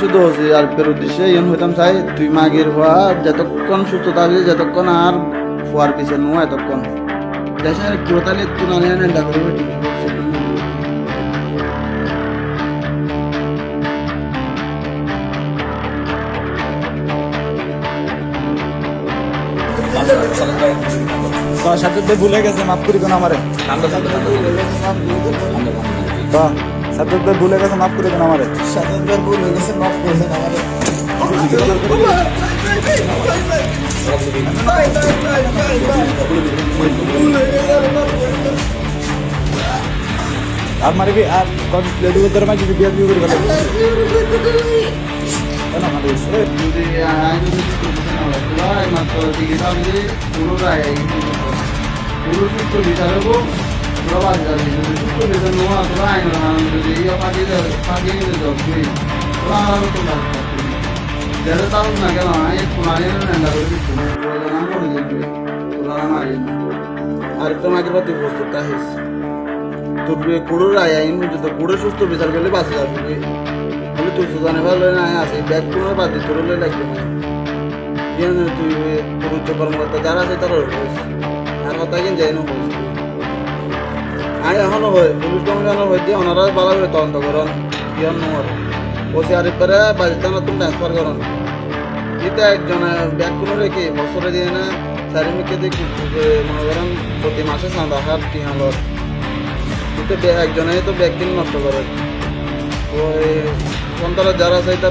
শুধু হচ্ছে আর পের উদ্দেশ্যে ইয়ন হইতাম চাই তুই মাগের হওয়া যতক্ষণ সুস্থ থাকবি যতক্ষণ আর ফুয়ার পিছে নো এতক্ষণ। দেশের কোতালে তুই না নিয়ে নেন্ডা করবে ঠিক তোর সাথে ভুলে গেছে মাফ করি কেন আমারে তো সাথে তো ভুলে গেছে মাফ করি কেন আমারে। সাতবার ভুল হয়ে গেছে মাফ করছেন আমারে। আর মারিবি আর কোন লেডি উদ্ধার মাঝে বিয়ে বিয়ে করে গেল কেন মারিস যদি দিকে থাকলে পুরো রায় পুরো সুস্থ বিচার হব তোরা বাদ যাবি যদি সুস্থ বিচার নোয়া তোরা আইন যদি ইয়ে ফাঁকি ফাঁকি নিতে যাও তুই তোরা আরাম তো বাদ যেটা তাও না কেন এই পুনারি নেন্ডা করে দিচ্ছি না করে দিবি তোরা মারি আর তোমাকে প্রতি প্রস্তুত থাকিস তোর কুড়ো রায় আইন যদি কুড়ো সুস্থ বিচার করলে বাঁচে যাবি বলে তুই সুজানে ভালো না আছে ব্যাগ কোনো বাদ দিতে রলে লাগবে না কেন তুই তোর উচ্চ কর্মকর্তা যারা আছে তারা হইস আর কথা কিন যাই না হইস আই এখনও হয় পুলিশ কমিশনার হইতে ওনারা ভালো করে তদন্ত করন কিয়ন নম্বর। ওসি আরিফ করে বাজিতানা তুমি ট্রান্সফার করন। এটা একজনে ব্যাগ কোনো রেখে বছরে দিয়ে না চারিমিকে দেখি মনে করেন, প্রতি মাসে চাঁদা হার টিহালর কিন্তু বে- একজনে তো ব্যাগ কিনে নষ্ট করে। ওই সন্তারা যারা আছে, তার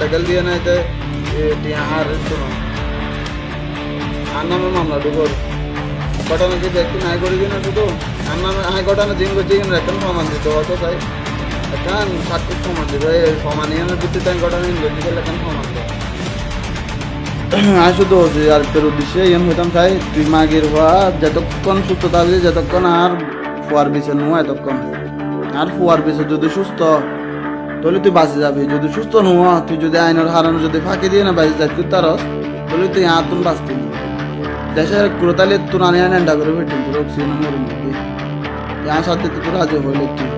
টাকাল দিয়ে তে টিয়া শোনো। আর নামে মামলা ডুবর নাই করি কিনা শুধু? আর ঘটনা জিন করছি কিনা এখন প্রমাণ দিতে হতো তাই। এখন সাক্ষী প্রমাণ দিবে। প্রমাণ এনে ভিত্তিতে আমি ঘটনা ইনভেস্টি করলে এখন প্রমাণ দেয় আর শুধু আর উদ্দেশ্যে ইয়ন হইতাম চাই তুই মাগের হওয়া, যতক্ষণ সুস্থ থাকবি যতক্ষণ আর ফুয়ার পিছে নো এতক্ষণ আর ফুয়ার পিছে যদি সুস্থ, তাহলে তুই বাঁচে যাবি। যদি সুস্থ নোয়া, তুই যদি আইনের হারানো যদি ফাঁকি দিয়ে না বাঁচে যাবি তারস, তাহলে তুই আতুন বাঁচতি না। দেশের কুড়তালে তুই আনিয়ে নেন্ডা করে বেটিন তোর অক্সিজেন মরুন আর সাথে তুই রাজি হইলে কি